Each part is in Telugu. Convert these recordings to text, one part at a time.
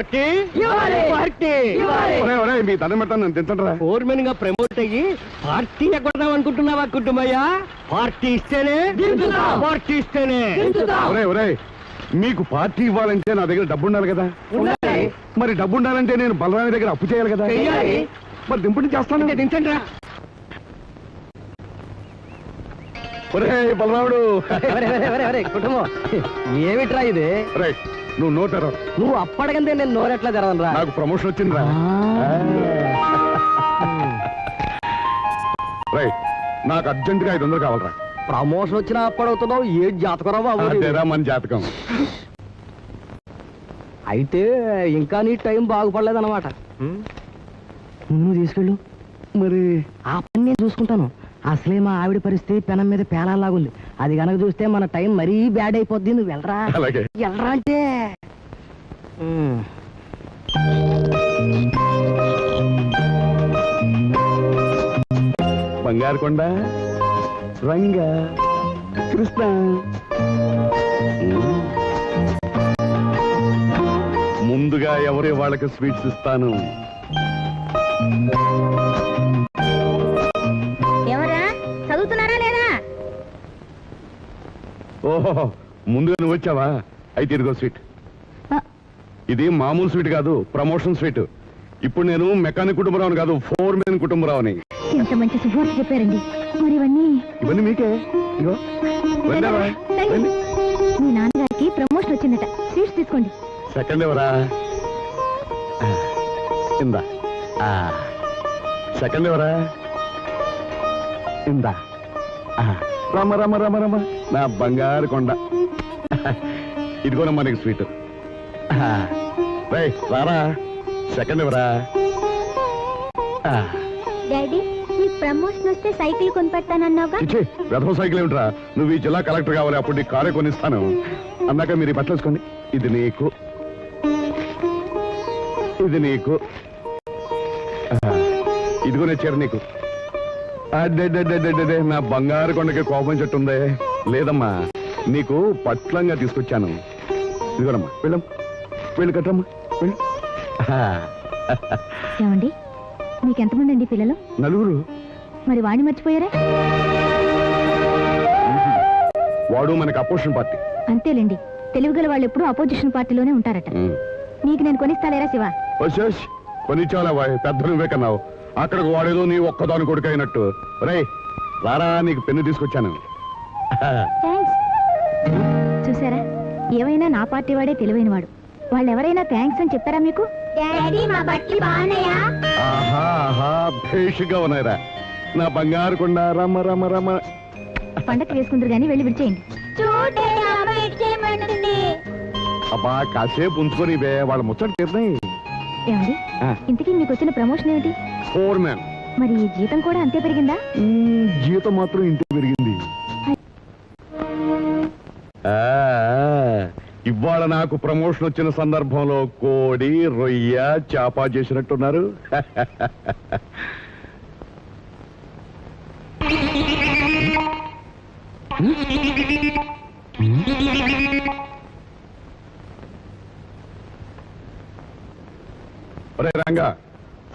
పార్టీ. పార్టీ. మీ దండం తింటారా గా ప్రమోట్ అయ్యి పార్టీ ఎక్కడదాం అనుకుంటున్నావా కుటుంబయ్యా? పార్టీ ఇస్తేనే. పార్టీ ఇస్తేనే. ఒరే ఒరే మీకు పార్టీ ఇవ్వాలంటే నా దగ్గర డబ్బు ఉండాలి. కదా. మరి డబ్బు ఉండాలంటే నేను బలరామి దగ్గర అప్పు చేయాలి కదా. మరి దింపుడు చేస్తాను. దించండి రా ఒరే బలరాముడు. కుటుంబం. ఏమిట్రా ఇది? రే నువ్వు నోటారా నువ్వు అప్పడకందే నేను నోరెట్లా తెరవను రా. నాకు ప్రమోషన్ వచ్చిందిరా రే. నాకు అర్జెంట్గా ఐదు వందలు కావాలరా. ప్రమోషన్ వచ్చినా అప్పడవుతున్నావు ఏ జాతకరా బాబు? అదేరా మన జాతకం. అయితే ఇంకా నీ టైం బాగుపడలేదన్నమాట. నువ్వు తీసుకెళ్ళు. మరి ఆ పని నేను చూసుకుంటాను. అసలే మా ఆవిడ పరిస్థితి పెనం మీద పేలాలాగుంది అది గనక చూస్తే మన టైం మరీ బ్యాడ్ అయిపోద్ది. నువ్వు వెళ్ళరా? అలాగే. వెళ్ళరా అంటే? ఉమ్. బంగారు కొండ రంగ కృష్ణ. ముందుగా ఎవరి వాళ్ళకి స్వీట్స్ ఇస్తాను? ఓహో ముందుగా నువ్వు వచ్చావా? అయితే ఇదిగో స్వీట్. ఇది మామూలు స్వీట్ కాదు ప్రమోషన్ స్వీట్. ఇప్పుడు నేను మెకానిక్ కుటుంబరావుని కాదు ఫోర్ మెన్ కుటుంబరావుని. ఎంత మంచి చెప్పారండి. మరి ఇవన్నీ ఇవన్నీ మీకే? ఇగో మీ నాన్నగారికి ప్రమోషన్ వచ్చిందట. స్వీట్స్ తీసుకోండి. సెకండ్ ఎవరా? ఇందా. ఆ. సెకండ్ ఎవరా? ఇందా. ఆ. రమ రమ రమ రమ. నా బంగారు కొండ. ఇదిగోనమ్మా నీకు స్వీట్. రై రారా. సెకండ్ ఎవరా ఆ. డాడీ నీకు ప్రమోషన్ వస్తే సైకిల్ కొనిపెడతానన్నావుగా? ఇచ్చే రథం సైకిల్ ఏమిట్రా? నువ్వు ఈ జిల్లా కలెక్టర్ కావాలి అప్పుడు నీకు కారే కొనిస్తాను. అన్నాక మీరు వేసుకోండి. ఇది నీకు. ఇది నీకు. ఇదిగో చీర నీకు. అదే నా బంగారు కొండకి కోపం చెట్టు ఉందే లేదమ్మా నీకు పట్లంగా తీసుకొచ్చాను ఇదిగోనమ్మా వెళ్ళం వెళ్ళి కట్టమ్మా వెళ్ళు ఏమండి అండి పిల్లలు నలుగురు మరి వాణ్ణి మర్చిపోయారా వాడు మనకి అపోజిషన్ పార్టీ అంతేలేండి తెలివిగల వాళ్ళు ఎప్పుడూ అపోజిషన్ పార్టీలోనే ఉంటారట నీకు నేను కొనిస్తాలేరా శివ కొనిచ్చావా పెద్ద నువ్వే కన్నావు అక్కడికి వాడేదో నీ ఒక్కదాని కొడుకు అయినట్టు రే రారా నీకు పెన్ను తీసుకొచ్చాను. చూసారా? ఏమైనా నా పార్టీ వాడే తెలివైనవాడు వాళ్ళు ఎవరైనా థ్యాంక్స్ అని చెప్పారా మీకు? డాడీ మా బట్టి బాగున్నాయా? ఆహా ఆహా భేషుగా ఉన్నాయిరా. నా బంగారు కొండ రమ రమ రమ. పండక్కి వేసుకుందరు కానీ వెళ్ళి విడిచేయండి. అబ్బా కాసేపు ఉంచుకొని వాళ్ళ ముచ్చట తీరినాయి. ఏమండి. ఇంతకీ మీకు వచ్చిన ప్రమోషన్ ఏమిటి? ఫోర్ మ్యాన్ మరి జీతం కూడా అంతే పెరిగిందా? జీతం మాత్రం ఇంటి పెరిగింది. ఇవాళ నాకు ప్రమోషన్ వచ్చిన సందర్భంలో కోడి రొయ్య చేప చేసినట్టున్నారు. ఒరే Ranga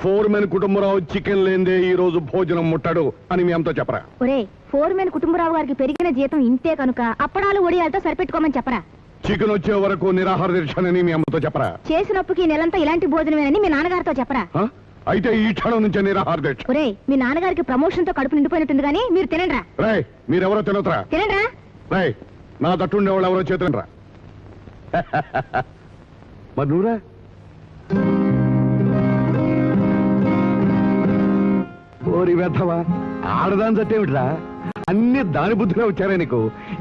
four men Kutumbarao chicken లేందే ఈ రోజు భోజనం ముట్టాడు అని మీ అంతా చెప్పరా? ఒరే ఫోర్ మెన్ కుటుంబరావు గారికి పెరిగిన జీతం ఇంతే కనుక అప్పడాలు ఒడియాలతో సరిపెట్టుకోమని చెప్పరా? చికెన్ వచ్చే వరకు నిరాహార దీక్షనని మీ అమ్మతో చెప్పరా? చేసినప్పుకి నెలంతా ఇలాంటి భోజనమేనని మీ నాన్నగారితో చెప్పరా? ఆ? అయితే ఈ క్షణం నుంచి నిరాహార దీక్ష. ఒరే మీ నాన్నగారికి ప్రమోషన్తో కడుపు నిండిపోయినట్టుంది కానీ మీరు తినండ్రా. రాయ్ మీరెవరో తినొద్దురా. తినండ్రా. రాయ్ నా తట్టుండే వాళ్ళు ఎవరో చేతులరా మరి నువ్వురా? వెధవా? ఆడదాని చట్టేమిట్రా అన్ని దాని బుద్ధిగా వచ్చారా నీకు.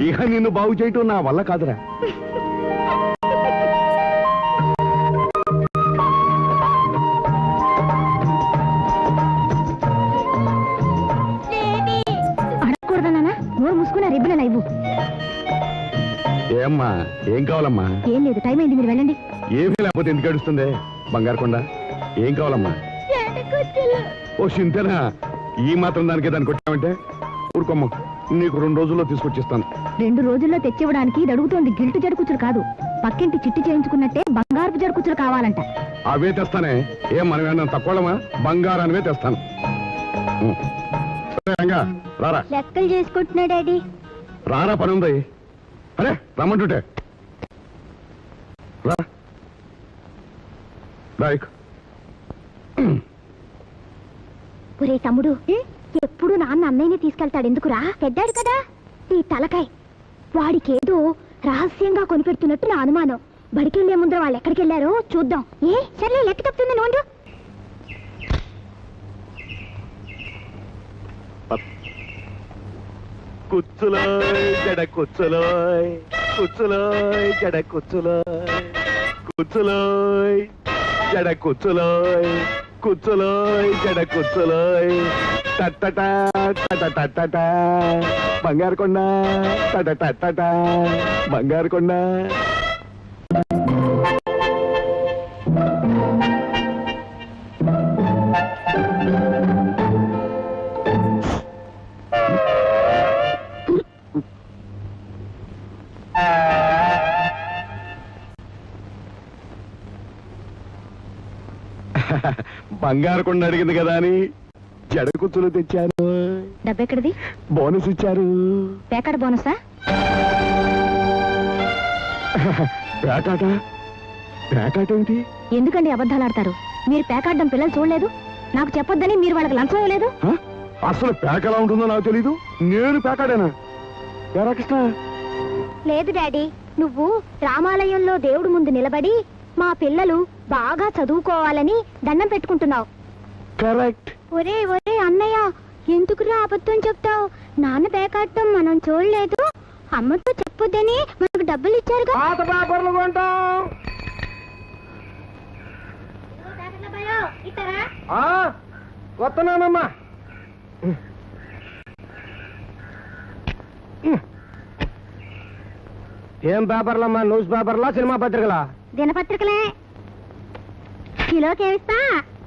ఇక నిన్ను బాగు చేయటం నా వల్ల కాదురా. ఏమ్మా ఏం కావాలమ్మా? ఏం లేదు టైం అయింది మీరు వెళ్ళండి. ఏమీ లేకపోతే ఎందుకు ఏడుస్తుంది? బంగారు కొండ ఏం కావాలమ్మా? ఓ సింతేనా ఈ మాత్రం దానికే దానికి కొట్టామంటే ఊరుకోమ్మ నీకు రెండు రోజుల్లో తీసుకొచ్చిస్తాను. రెండు రోజుల్లో తెచ్చివ్వడానికి ఇది అడుగుతోంది గిల్టు జడుకుచులు కాదు. పక్కింటి చిట్టి చేయించుకున్నట్టే బంగారపు జరుకుచ్చులు కావాలంట. అవే తెస్తానే. ఏం మనం ఏమన్నా తక్కువమా బంగారానివే తెస్తాను. రారా. లెక్కలు చేసుకుంటున్నా డాడీ. రారా పని ఉంది. అరే రమ్మంటుంటే. రా. రా ఒరే తమ్ముడు ఎప్పుడు నాన్న అన్నయ్యని తీసుకెళ్తాడు ఎందుకురా? పెద్దాడు కదా. ఈ తలకాయ్. వాడికేదో రహస్యంగా కొనిపెడుతున్నట్టు నా అనుమానం. బడికెళ్ళే ముందర వాళ్ళు ఎక్కడికి వెళ్ళారో చూద్దాం. ఏ? సర్లే లెక్క తప్పుతుంది నోండు. కుచ్చులోయ్ జడ కుచ్చులోయ్. కుచ్చులోయ్ జడ కుచ్చులోయ్. కుచ్చులోయ్ జడ కుచ్చులోయ్. కుచ్చులోయ్ జడ కుచ్చులోయ్. టట్టట టటటటట బంగారు కొండ టటటటట బంగారు కొండ బంగారు కొండ అడిగింది కదా అని జడ కుచ్చులు తెచ్చాను. డబ్బెక్కడిది? బోనస్ ఇచ్చారు. పేకాడ బోనసా? పేకాట? పేకాట ఏంటి ఎందుకండి అబద్ధాలు ఆడతారు? మీరు పేకాడడం పిల్లలు చూడలేదు? నాకు చెప్పొద్దని మీరు వాళ్ళకి లంచం ఇవ్వలేదు? అసలు పేక ఎలా ఉంటుందో నాకు తెలీదు. నేను పేకాడేనా? ఎరా కృష్ణ లేదు డాడీ నువ్వు రామాలయంలో దేవుడు ముందు నిలబడి మా పిల్లలు బాగా చదువుకోవాలని దండం పెట్టుకుంటున్నావు. కరెక్ట్. ఒరే ఒరే అన్నయ్య ఎందుకురా అబద్ధం చెప్తావు? నాన్న పేకాడటం మనం చూడలేదు. అమ్మతో చెప్పొద్దని మనకు డబ్బులు ఇచ్చారుగా. పాత పేపర్లు కొంటాం. వస్తున్నానమ్మా ఏం పేపర్లమ్మా న్యూస్ పేపర్లా సినిమా పత్రికలా? దినపత్రికలే. కిలోకి ఏమిస్తా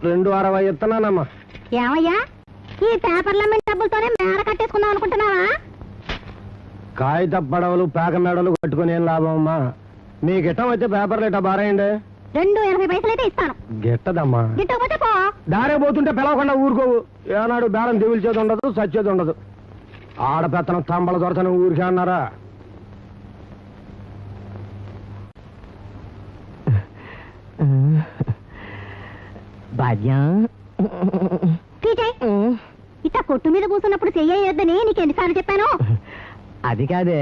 రెండు అరవై ఇస్తున్నానమ్మా ఏమయ్యా? ఈ పేపర్ల మీద డబ్బులతోనే మేడ కట్టేసుకుందాం అనుకుంటున్నావా? కాగిత పడవలు పేక మెడలు కట్టుకుని ఏం లాభం అమ్మా? మీ గిట్టం అయితే పేపర్లు ఇట్ట బారేయండి. రెండు ఎనభై పైసలు అయితే ఇస్తాను. గిట్టదమ్మా. గిట్టకపోతే పో. దారే పోతుంటే పిలవకుండా ఊరుకోవు. ఏనాడు బేరం దిగుల్చేది ఉండదు సచ్చేది ఉండదు. ఆడపెత్తనం తంబల దొరతనం ఊరికే అన్నారా? భాగ్యం ఇట్లా కొట్టు మీద కూర్చున్నప్పుడు చెయ్యొద్దని నీకు ఎన్నిసార్లు చెప్పాను? అది కాదే.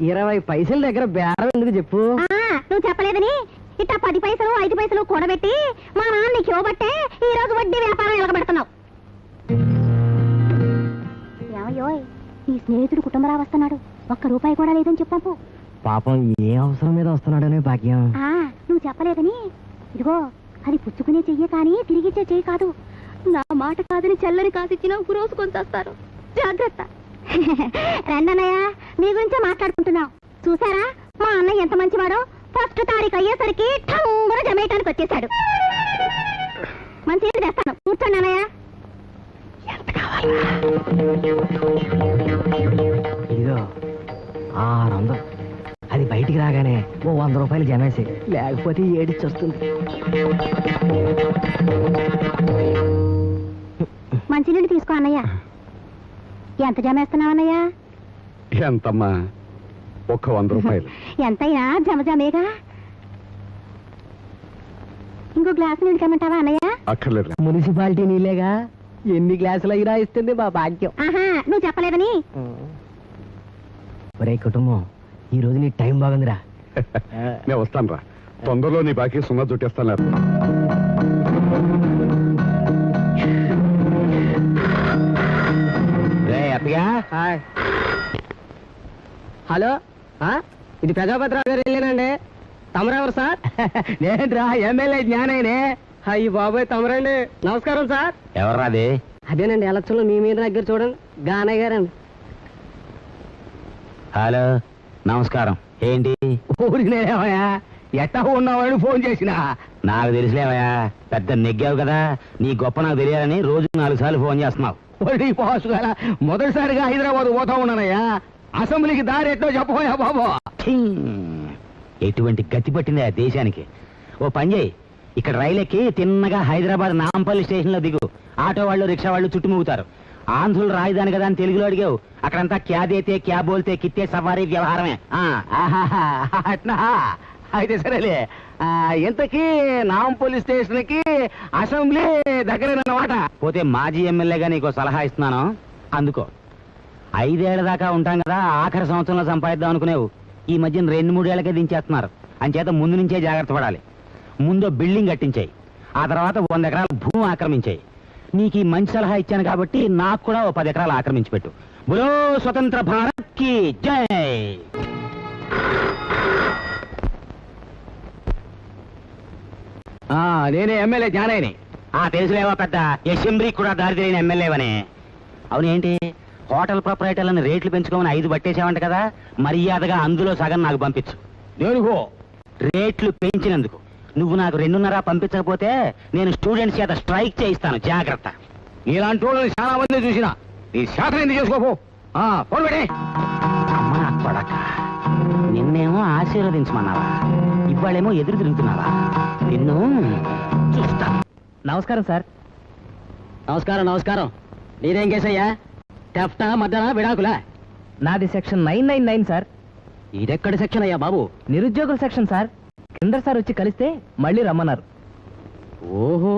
ఇరవై పైసల దగ్గర బేరం ఎందుకు చెప్పు? ఆ, నువ్వు చెప్పలేదని? ఇట్లా పది పైసలు ఐదు పైసలు కూడబెట్టి మా నాన్న నీకు ఇవ్వబట్టే ఈ రోజు వడ్డీ వ్యాపారం ఎలగబెడుతున్నావు. ఏమయ్యోయ్ నీ స్నేహితుడు కుటుంబరా వస్తున్నాడు. ఒక్క రూపాయి కూడా లేదని చెప్పు పాపం ఏ అవసరం మీద వస్తున్నాడనే భాగ్యం. ఆ నువ్వు చెప్పలేదని? ఇదిగో అది పుచ్చుకునే చెయ్యి కానీ తిరిగిచ్చే చెయ్యి కాదు. నా మాట కాదని చెల్లని కాసిచ్చిన రోజు కొంచేస్తారు. జాగ్రత్త. రండన్నయ్య మీ గురించే మాట్లాడుకుంటున్నాం. చూసారా? మా అన్నయ్య ఎంత మంచివాడో? ఫస్ట్ తారీఖు అయ్యేసరికి ఠంగున జమేయటానికి వచ్చేసాడు మంచి నీళ్ళు తెస్తాను. కూర్చోండి అన్నయ్య. ఇదిగో ఆరు వందలు అది బయటికి రాగానే ఓ వంద రూపాయలు జమేసి లేకపోతే ఏడిచి వస్తుంది మంచి నీళ్ళు తీసుకో అన్నయ్య. ఎంత జమేస్తున్నావు అన్నయ్య? ఎంతమ్మా? ఒక్క వంద రూపాయలు. ఎంతైనా జమ జమేగా? ఇంకో గ్లాస్ నీళ్ళు కమ్మంటావా అన్నయ్య? అక్కర్లేదు. మున్సిపాలిటీ నీళ్ళేగా? ఎన్ని గ్లాసులు అయినా ఇస్తుంది మా భాగ్యం. ఆహా నువ్వు చెప్పలేదని. ఒరే కుటుంబం ఈ రోజు నీ టైం బాగుందిరా. నేను వస్తాను రా తొందరలో నీ బాకీ సున్నా చుట్టేస్తాను హాయ్. హలో? ఆ? ఇది ప్రజాపతిరావు గారు వెళ్ళానండి తమరెవరు సార్? నేంట్రా ఎమ్మెల్యే జ్ఞానైనే అయ్యి బాబాయ్ తమరండి. నమస్కారం సార్. ఎవర్రాది అదేనండి ఎలక్షన్లో మీ మీద దగ్గర చూడండి. గానయ్య గారండి. హలో. నమస్కారం. ఏంటి? ఊరికి నేనేమయ్యా? ఎట్టా ఉన్నావని ఫోన్ చేసిన? నాకు తెలిసిలేవయ్యా పెద్ద నెగ్గావు కదా. నీ గొప్ప నాకు తెలియాలని రోజు నాలుగు సార్లు ఫోన్ చేస్తున్నావు. ఒడి బాసు గారా మొదటిసారిగా హైదరాబాద్ పోతా ఉన్నానయ్యా. అసెంబ్లీకి దారి ఎట్టో చెప్పబోయా బాబు. ఎటువంటి గతి పట్టింది ఆ దేశానికి? ఓ పని చేయి. ఇక్కడ రైలు ఎక్కి తిన్నగా హైదరాబాద్ నాంపల్లి స్టేషన్లో దిగు. ఆటో వాళ్ళు రిక్షా వాళ్ళు చుట్టుముగుతారు. ఆంధ్రులు రాజధాని కదా అని తెలుగులో అడిగావు. అక్కడంతా క్యా దేతే క్యా బోల్తే కిత్తే సవారీ వ్యవహారమే. ఆ, అట్నా? అయితే సరేలే. ఆ, ఇంతకీ నాంపల్లి పోలీస్ స్టేషన్కి అసెంబ్లీ దగ్గరేనమాట పోతే మాజీ ఎమ్మెల్యేగా నీకు సలహా ఇస్తున్నాను. అందుకో. ఐదేళ్ళ దాకా ఉంటాం కదా ఆఖరి సంవత్సరంలో సంపాదిద్దాం అనుకునేవు. ఈ మధ్యన రెండు మూడేళ్ళకే దించేస్తున్నారు. అంచేత ముందు నుంచే జాగ్రత్త పడాలి. ముందు బిల్డింగ్ కట్టించాయి. ఆ తర్వాత వంద ఎకరాల భూమి ఆక్రమించాయి. నీకు ఈ మంచి సలహా ఇచ్చాను కాబట్టి నాకు కూడా ఓ పది ఎకరాలు ఆక్రమించి పెట్టు. బులో స్వతంత్ర భారత్కి జై ఆ, నేనే ఎమ్మెల్యే జ్ఞానేని ఆ తెలుసులేవో పెద్ద? అసెంబ్లీ కూడా దారి తెలియని ఎమ్మెల్యేవని. అవునేంటి హోటల్ ప్రొపరేటర్లను రేట్లు పెంచుకోమని ఐదు పట్టేసావంట కదా? మర్యాదగా అందులో సగం నాకు పంపించు. దేనికో రేట్లు పెంచినందుకు. నువ్వు నాకు రెండున్నర పంపించకపోతే నేను స్టూడెంట్స్ చేత స్ట్రైక్ చేయిస్తాను. జాగ్రత్త. ఇలాంటి వాళ్ళని చాలా మంది చూసిన. ఈ శాతం ఎందుకు చేసుకోపో ఆ, ఫోన్ పెట్టే. అమ్మ నా కొడక. నిన్నేమో ఆశీర్వదించమన్నావా ఇవాళేమో ఎదురు తిరుగుతున్నావా నిన్ను చూస్తా నమస్కారం సార్ నమస్కారం నమస్కారం నీదేం కేసయ్యా టెఫ్టా మద్దనా విడాకులా నాది section nine nine nine sir ఇదెక్కడి సెక్షన్ అయ్యా బాబు నిరుద్యోగుల సెక్షన్ సార్ కింద సార్ వచ్చి కలిస్తే మళ్ళీ రమ్మన్నారు ఓహో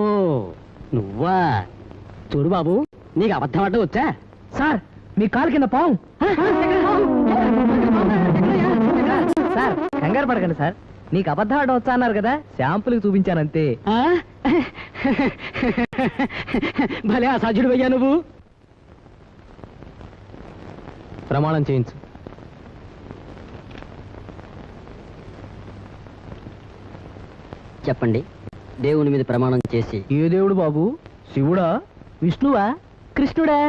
నువ్వా చూడు బాబు నీకు అబద్ధం అడ్డం వచ్చా సార్ మీ కాలు కింద పావు కంగారు పడకండి సార్. నీకు అబద్ధం ఆడడం వచ్చా అన్నారు కదా? శాంపుల్కి చూపించానంతే? భలే అసాధ్యుడు అయ్యా నువ్వు. ప్రమాణం చేయించు. చెప్పండి. దేవుని మీద ప్రమాణం చేసి. ఏ దేవుడు బాబు? శివుడా? విష్ణువా? కృష్ణుడా?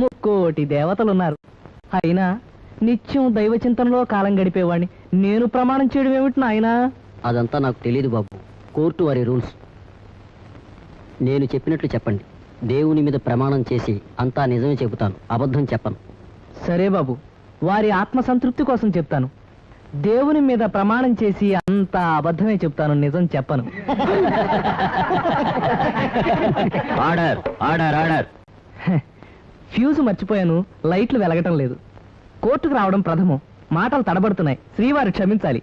ముక్కోటి దేవతలున్నారు. అయినా నిత్యం దైవ చింతనలో కాలం గడిపేవాడిని నేను ప్రమాణం చేయడం ఏమిటి నాయనా? అదంతా నాకు తెలియదు బాబు. కోర్టు వారి రూల్స్. నేను చెప్పినట్లు చెప్పండి. దేవుని మీద ప్రమాణం చేసి అంతా నిజమే చెబుతాను. అబద్ధం చెప్పను. సరే బాబు. వారి ఆత్మ సంతృప్తి కోసం చెప్తాను. దేవుని మీద ప్రమాణం చేసి అంత అబద్ధమే చెప్తాను నిజం చెప్పను. Order order order. ఫ్యూజ్ మర్చిపోయాను. లైట్లు వెలగటం లేదు. కోర్టుకు రావడం ప్రథమం. మాటలు తడబడుతున్నాయి. శ్రీవారు క్షమించాలి.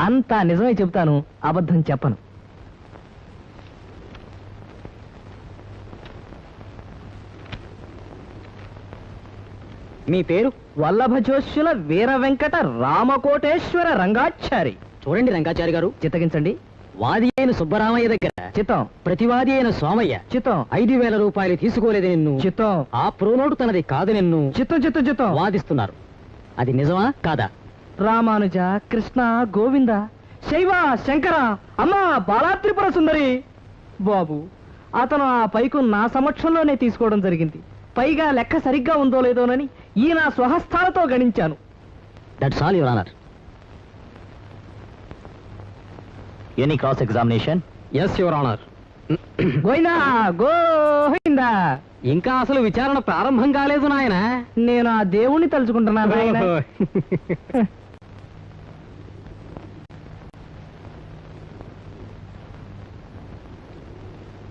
అంతా నిజమే చెప్తాను అబద్ధం చెప్పను. మీ పేరు? వల్లభ జోష్యుల వీర వెంకట రామకోటేశ్వర రంగాచారి. చూడండి రంగాచారి గారు. చిత్తగించండి. వాది అయిన సుబ్బరామయ్య దగ్గర చిత్తం. ప్రతివాది అయిన సోమయ్య చిత్తం. ఐదు వేల రూపాయలు తీసుకోలేదు నిన్ను. చిత్తం. ఆ ప్రోనోటు తనది కాదు నిన్ను. చిత్తం చిత్తం చిత్తం. వాదిస్తున్నారు. అది నిజమా? కాదా? రామానుజ కృష్ణ గోవింద శైవ శంకర అమ్మా బాలాత్రిపుర సుందరి. బాబు అతను ఆ పైకు నా సమక్షంలోనే తీసుకోవడం జరిగింది. పైగా లెక్క సరిగ్గా ఉందో లేదోనని ఈ నా స్వహస్తాలతో గణించాను. That's all your honour any cross examination yes your honour Govinda Govinda ఇంకా అసలు విచారణ ప్రారంభం కాలేదు నాయన. నేను ఆ దేవుణ్ణి తలుచుకుంటున్నాను నాయన.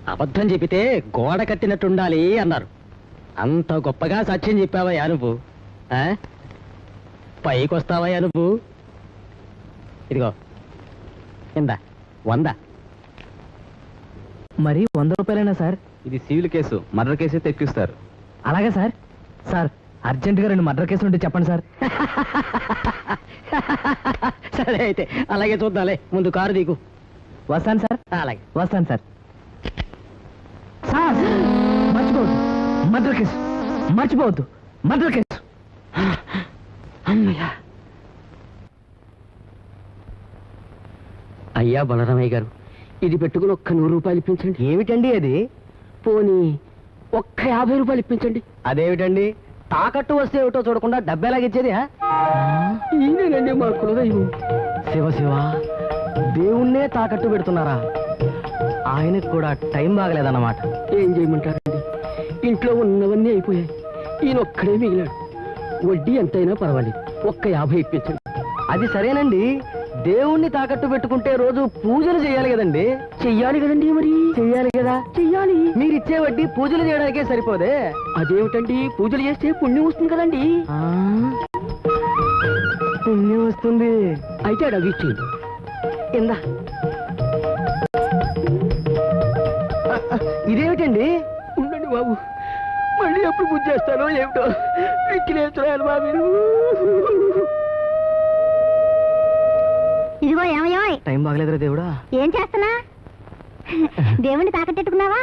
అబద్ధం చెప్పితే గోడ కట్టినట్టుండాలి అన్నారు. అంత గొప్పగా సత్యం చెప్పావయ్యా నువ్వు. ఆ? పైకి వస్తావయ్యా నువ్వు. ఇదిగో. ఇందా. వంద. మరి వంద రూపాయలైనా సార్? ఇది సివిల్ కేసు. మర్డర్ కేసు తెప్పిస్తారు. అలాగే సార్. సార్ అర్జెంటుగా రెండు మర్డర్ కేసులు ఉంటే చెప్పండి సార్. సరే అయితే అలాగే చూద్దాంలే. ముందు కారు దిగు. వస్తాను సార్. అలాగే. వస్తాను సార్. సార్ మర్చిపోవద్దు. Murder case. మర్చిపోవద్దు. Murder case. అయ్యా బలరామయ్య గారు ఇది పెట్టుకుని ఒక్క నూరు రూపాయలు ఇప్పించండి. ఏమిటండి అది? పోనీ ఒక్క యాభై రూపాయలు ఇప్పించండి. అదేమిటండి? తాకట్టు వస్తే ఏమిటో చూడకుండా డబ్బేలాగిచ్చేది మా కులదైవం శివ శివ దేవుణ్ణే తాకట్టు పెడుతున్నారా? ఆయనకు కూడా టైం బాగలేదన్నమాట. ఏం చేయమంటారండి? ఇంట్లో ఉన్నవన్నీ అయిపోయాయి. ఈయన ఒక్కడే మిగిలాడు. వడ్డీ ఎంతైనా పర్వాలేదు. ఒక్క యాభై ఇప్పించండి. అది సరేనండి. దేవుణ్ణి తాకట్టు పెట్టుకుంటే రోజు పూజలు చేయాలి కదండి? చెయ్యాలి కదండి మరి. చెయ్యాలి కదా? చెయ్యాలి. మీరు ఇచ్చే వడ్డీ పూజలు చేయడానికే సరిపోదే? అదేమిటండి? పూజలు చేస్తే పుణ్యం వస్తుంది కదండి. పుణ్యం వస్తుంది. అయితే అడవి ఇచ్చేయండి. ఇందా. ఇదేమిటండి? ఉండండి బాబు. మళ్ళీ ఎప్పుడు పూజ చేస్తానో ఏమిటో. ఎక్కిలేస్తున్నాను బాబు ఇదిగో ఏమయ్యోయ్ టైం బాగలేదురా దేవుడా. ఏం చేస్తున్నా? దేవుణ్ణి తాకట్టెట్టుకున్నావా?